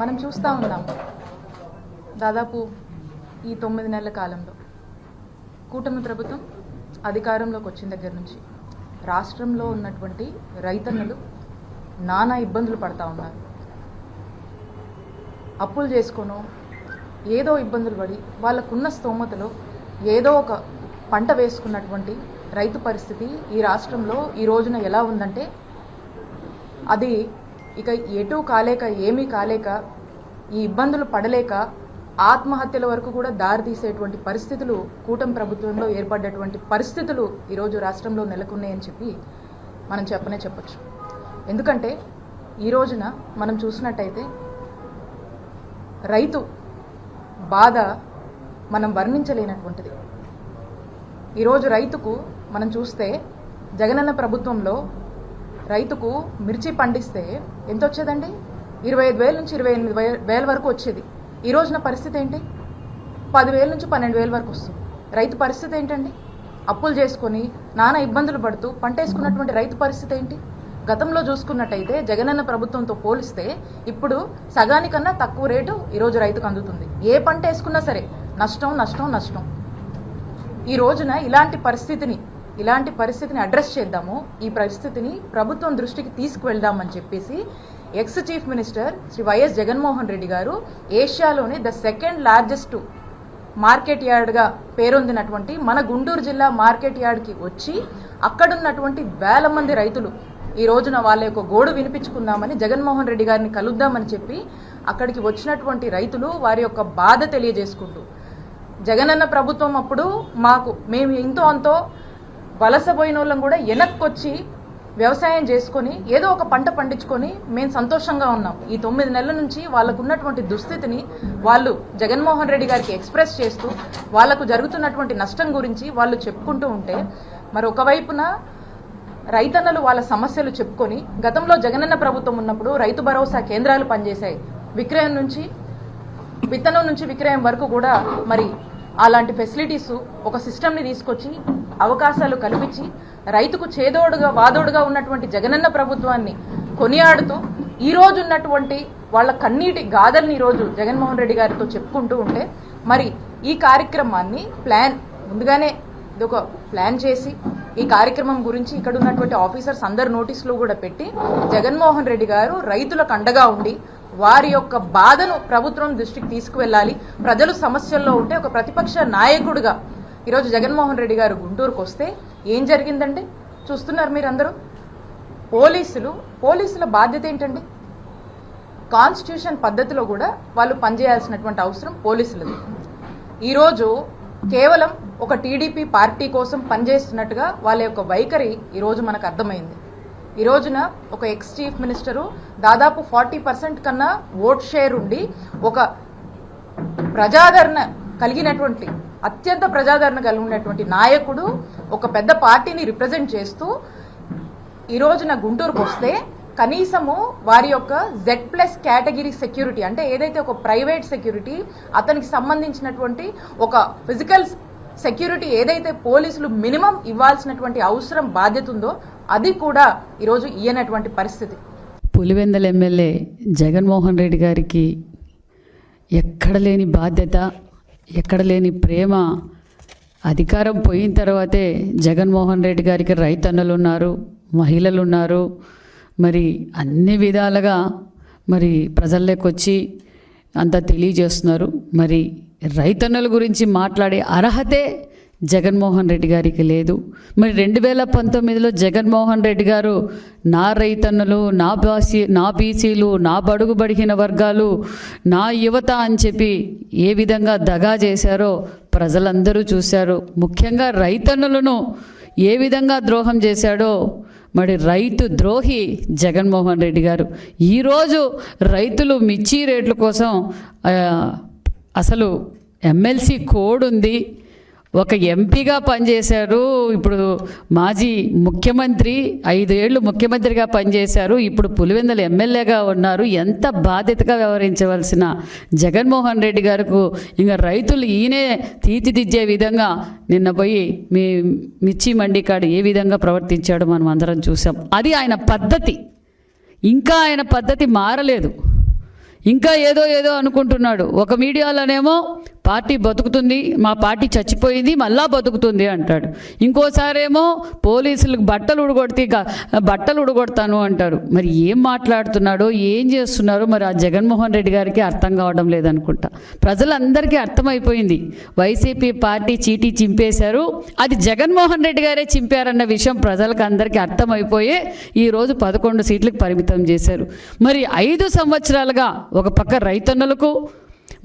మనం చూస్తూ ఉన్నాం దాదాపు ఈ తొమ్మిది నెలల కాలంలో కూటమి ప్రభుత్వం అధికారంలోకి వచ్చిన దగ్గర నుంచి రాష్ట్రంలో ఉన్నటువంటి రైతన్నలు నానా ఇబ్బందులు పడతా ఉన్నారు. అప్పులు చేసుకోను ఏదో ఇబ్బందులు పడి వాళ్ళకున్న స్తోమతలో ఏదో ఒక పంట వేసుకున్నటువంటి రైతు పరిస్థితి ఈ రాష్ట్రంలో ఈ రోజున ఎలా ఉందంటే అది ఇక ఎటు కాలేక ఏమీ కాలేక ఈ ఇబ్బందులు పడలేక ఆత్మహత్యల వరకు కూడా దారితీసేటువంటి పరిస్థితులు కూటమి ప్రభుత్వంలో ఏర్పడ్డటువంటి పరిస్థితులు ఈరోజు రాష్ట్రంలో నెలకొన్నాయని చెప్పి మనం చెప్పనే చెప్పచ్చు. ఎందుకంటే ఈ రోజున మనం చూసినట్టయితే రైతు బాధ మనం వర్ణించలేనటువంటిది. ఈరోజు రైతుకు మనం చూస్తే జగనన్న ప్రభుత్వంలో రైతుకు మిర్చి పండిస్తే ఎంత వచ్చేదండి ఇరవై ఐదు వేల నుంచి ఇరవై ఎనిమిది వే- వేల వరకు వచ్చేది. ఈ రోజున పరిస్థితి ఏంటి? పదివేల నుంచి పన్నెండు వేల వరకు వస్తుంది. రైతు పరిస్థితి ఏంటండి? అప్పులు చేసుకొని నానా ఇబ్బందులు పడుతూ పంట వేసుకున్నటువంటి రైతు పరిస్థితి ఏంటి? గతంలో చూసుకున్నట్టయితే జగనన్న ప్రభుత్వంతో పోలిస్తే ఇప్పుడు సగానికన్నా తక్కువ రేటు ఈరోజు రైతుకు అందుతుంది. ఏ పంట వేసుకున్నా సరే నష్టం నష్టం నష్టం. ఈ రోజున ఇలాంటి పరిస్థితిని ఇలాంటి పరిస్థితిని అడ్రస్ చేద్దాము. ఈ పరిస్థితిని ప్రభుత్వం దృష్టికి తీసుకువెళ్దామని చెప్పేసి ex chief minister Shri YS Jaganmohan Reddy గారు ఏషియాలోని ద సెకండ్ లార్జెస్ట్ మార్కెట్ యార్డ్గా పేరొందినటువంటి మన గుంటూరు జిల్లా మార్కెట్ యార్డ్కి వచ్చి అక్కడున్నటువంటి వేల మంది రైతులు ఈ రోజున వాళ్ళ యొక్క గోడు వినిపించుకుందామని జగన్మోహన్ రెడ్డి గారిని కలుద్దామని చెప్పి అక్కడికి వచ్చినటువంటి రైతులు వారి యొక్క బాధ తెలియజేసుకుంటూ జగనన్న ప్రభుత్వం అప్పుడు మాకు మేము ఇంతో అంతో వలసపోయిన వాళ్ళం కూడా వెనక్కొచ్చి వ్యవసాయం చేసుకొని ఏదో ఒక పంట పండించుకొని మేము సంతోషంగా ఉన్నాం. ఈ తొమ్మిది నెలల నుంచి వాళ్ళకు ఉన్నటువంటి దుస్థితిని వాళ్ళు జగన్మోహన్ రెడ్డి గారికి ఎక్స్ప్రెస్ చేస్తూ వాళ్ళకు జరుగుతున్నటువంటి నష్టం గురించి వాళ్ళు చెప్పుకుంటూ ఉంటే మరి ఒకవైపున రైతన్నలు వాళ్ళ సమస్యలు చెప్పుకొని గతంలో జగనన్న ప్రభుత్వం ఉన్నప్పుడు రైతు భరోసా కేంద్రాలు పనిచేశాయి. విక్రయం నుంచి విత్తనం నుంచి విక్రయం వరకు కూడా మరి అలాంటి ఫెసిలిటీస్ ఒక సిస్టమ్ని తీసుకొచ్చి అవకాశాలు కల్పించి రైతుకు చేదోడుగా వాదోడుగా ఉన్నటువంటి జగనన్న ప్రభుత్వాన్ని కొనియాడుతూ ఈ రోజు ఉన్నటువంటి వాళ్ళ కన్నీటి గాథల్ని ఈరోజు జగన్మోహన్ రెడ్డి గారితో చెప్పుకుంటూ ఉంటే మరి ఈ కార్యక్రమాన్ని ప్లాన్ ముందుగానే ఇది ఒక ప్లాన్ చేసి ఈ కార్యక్రమం గురించి ఇక్కడ ఉన్నటువంటి ఆఫీసర్స్ అందరు నోటీసులు కూడా పెట్టి జగన్మోహన్ రెడ్డి గారు రైతులకు అండగా ఉండి వారి యొక్క బాధను ప్రభుత్వం దృష్టికి తీసుకువెళ్ళాలి. ప్రజలు సమస్యల్లో ఉంటే ఒక ప్రతిపక్ష నాయకుడిగా ఈరోజు జగన్మోహన్ రెడ్డి గారు గుంటూరుకు వస్తే ఏం జరిగిందండి చూస్తున్నారు మీరందరూ పోలీసులు పోలీసుల బాధ్యత ఏంటండి? కాన్స్టిట్యూషన్ పద్ధతిలో కూడా వాళ్ళు పనిచేయాల్సినటువంటి అవసరం పోలీసులది. ఈరోజు కేవలం ఒక టీడీపీ పార్టీ కోసం పనిచేస్తున్నట్టుగా వాళ్ళ యొక్క వైఖరి ఈరోజు మనకు అర్థమైంది. ఈ రోజున ఒక ఎక్స్ చీఫ్ మినిస్టరు దాదాపు ఫార్టీ పర్సెంట్ కన్నా ఓట్ షేర్ ఉండి ఒక ప్రజాదరణ కలిగినటువంటి అత్యంత ప్రజాదరణ కలిగినటువంటి నాయకుడు ఒక పెద్ద పార్టీని రిప్రజెంట్ చేస్తూ ఈ రోజున గుంటూరుకు వస్తే కనీసము వారి యొక్క జెడ్ ప్లస్ కేటగిరీ సెక్యూరిటీ అంటే ఏదైతే ఒక ప్రైవేట్ సెక్యూరిటీ అతనికి సంబంధించినటువంటి ఒక ఫిజికల్ సెక్యూరిటీ ఏదైతే పోలీసులు మినిమం ఇవ్వాల్సినటువంటి అవసరం బాధ్యత ఉందో అది కూడా ఈరోజు ఇయ్యనటువంటి పరిస్థితి. పులివెందల ఎమ్మెల్యే జగన్మోహన్ రెడ్డి గారికి ఎక్కడ లేని బాధ్యత ఎక్కడ లేని ప్రేమ అధికారం పోయిన తర్వాతే జగన్మోహన్ రెడ్డి గారికి రైతన్నలు ఉన్నారు మహిళలు ఉన్నారు. మరి అన్ని విధాలుగా మరి ప్రజల్లోకి వచ్చి అంతా తెలియజేస్తున్నారు. మరి రైతన్నల గురించి మాట్లాడే అర్హతే జగన్మోహన్ రెడ్డి గారికి లేదు. మరి రెండు వేల పంతొమ్మిదిలో జగన్మోహన్ రెడ్డి గారు నా రైతన్నలు నా బాసీ నా బీసీలు నా బడుగు బడిగిన వర్గాలు నా యువత అని చెప్పి ఏ విధంగా దగా చేశారో ప్రజలందరూ చూశారు. ముఖ్యంగా రైతన్నులను ఏ విధంగా ద్రోహం చేశాడో మరి రైతు ద్రోహి జగన్మోహన్ రెడ్డి గారు. ఈరోజు రైతులు మిర్చి రేట్ల కోసం అసలు ఎమ్మెల్సీ కోడ్ ఉంది ఒక ఎంపీగా పనిచేశారు. ఇప్పుడు మాజీ ముఖ్యమంత్రి ఐదేళ్ళు ముఖ్యమంత్రిగా పనిచేశారు. ఇప్పుడు పులివెందుల ఎమ్మెల్యేగా ఉన్నారు. ఎంత బాధ్యతగా వ్యవహరించవలసిన జగన్మోహన్ రెడ్డి గారికి ఇంకా రైతులు ఈయనే తీర్చిదిద్దే విధంగా నిన్న పోయి మీ మిర్చి మండి కాడ ఏ విధంగా ప్రవర్తించాడో మనం అందరం చూసాం. అది ఆయన పద్ధతి. ఇంకా ఆయన పద్ధతి మారలేదు. ఇంకా ఏదో ఏదో అనుకుంటున్నాడు. ఒక మీడియాలోనేమో పార్టీ బతుకుతుంది మా పార్టీ చచ్చిపోయింది మళ్ళా బతుకుతుంది అంటాడు. ఇంకోసారేమో పోలీసులకు బట్టలు ఉడగొడితే బట్టలు ఉడగొడతాను అంటారు మరి ఏం మాట్లాడుతున్నాడో ఏం చేస్తున్నారో మరి ఆ జగన్మోహన్ రెడ్డి గారికి అర్థం కావడం లేదనుకుంటా. ప్రజలందరికీ అర్థమైపోయింది. వైసీపీ పార్టీ చీటీ చింపేశారు. అది జగన్మోహన్ రెడ్డి గారే చింపారన్న విషయం ప్రజలకు అందరికీ అర్థమైపోయే ఈరోజు పదకొండు సీట్లకు పరిమితం చేశారు. మరి ఐదు సంవత్సరాలుగా ఒక పక్క రైతన్నులకు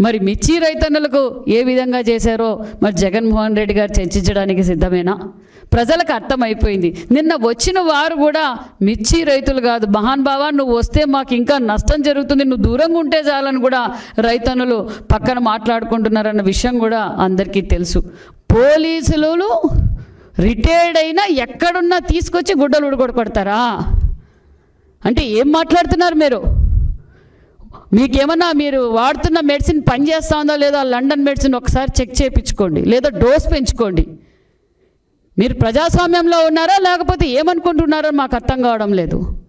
మరి మిర్చి రైతన్నులకు ఏ విధంగా చేశారో మరి జగన్మోహన్ రెడ్డి గారు చర్చించడానికి సిద్ధమేనా? ప్రజలకు అర్థమైపోయింది. నిన్న వచ్చిన వారు కూడా మిర్చి రైతులు కాదు. మహాన్ బావా నువ్వు వస్తే మాకు ఇంకా నష్టం జరుగుతుంది. నువ్వు దూరంగా ఉంటే చాలని కూడా రైతన్నులు పక్కన మాట్లాడుకుంటున్నారన్న విషయం కూడా అందరికీ తెలుసు. పోలీసులు రిటైర్డ్ అయినా ఎక్కడున్నా తీసుకొచ్చి గుడ్డలు ఉడగొడతారా అంటే ఏం మాట్లాడుతున్నారు మీరు? మీకేమన్నా మీరు వాడుతున్న మెడిసిన్ పనిచేస్తా లేదా లండన్ మెడిసిన్ ఒకసారి చెక్ చేయించుకోండి లేదా డోస్ పెంచుకోండి. మీరు ప్రజాస్వామ్యంలో ఉన్నారా లేకపోతే ఏమనుకుంటున్నారో మాకు అర్థం కావడం లేదు.